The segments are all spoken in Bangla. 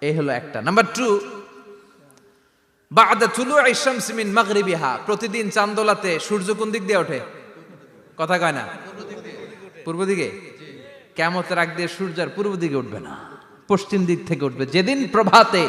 এই হলো একটা। নাম্বার টু বাদা তুলু আইসামসি মাগরিবি হা প্রতিদিন চান্দোলাতে সূর্য কোন দিক দিয়ে ওঠে? কথা কয় না? পূর্ব দিকে? কেমতের আগ দিয়ে সূর্য আর পূর্ব দিকে উঠবে না। পশ্চিম দিক থেকে উঠবে। যেদিন প্রভাতে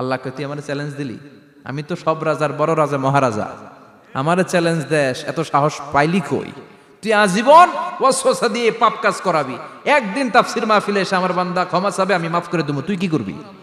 আল্লাহকে তুই আমার চ্যালেঞ্জ দিলি? আমি তো সব রাজার বড় রাজা, মহারাজা। আমার চ্যালেঞ্জ দেশ এত সাহস পাইলি কই? তুই আজীবন ওয়াসওয়াসা দিয়ে পাপ কাজ করাবি। একদিন তাফসির মাহফিলে এসে আমার বান্দা ক্ষমা চাবে, আমি মাফ করে দেবো। তুই কি করবি?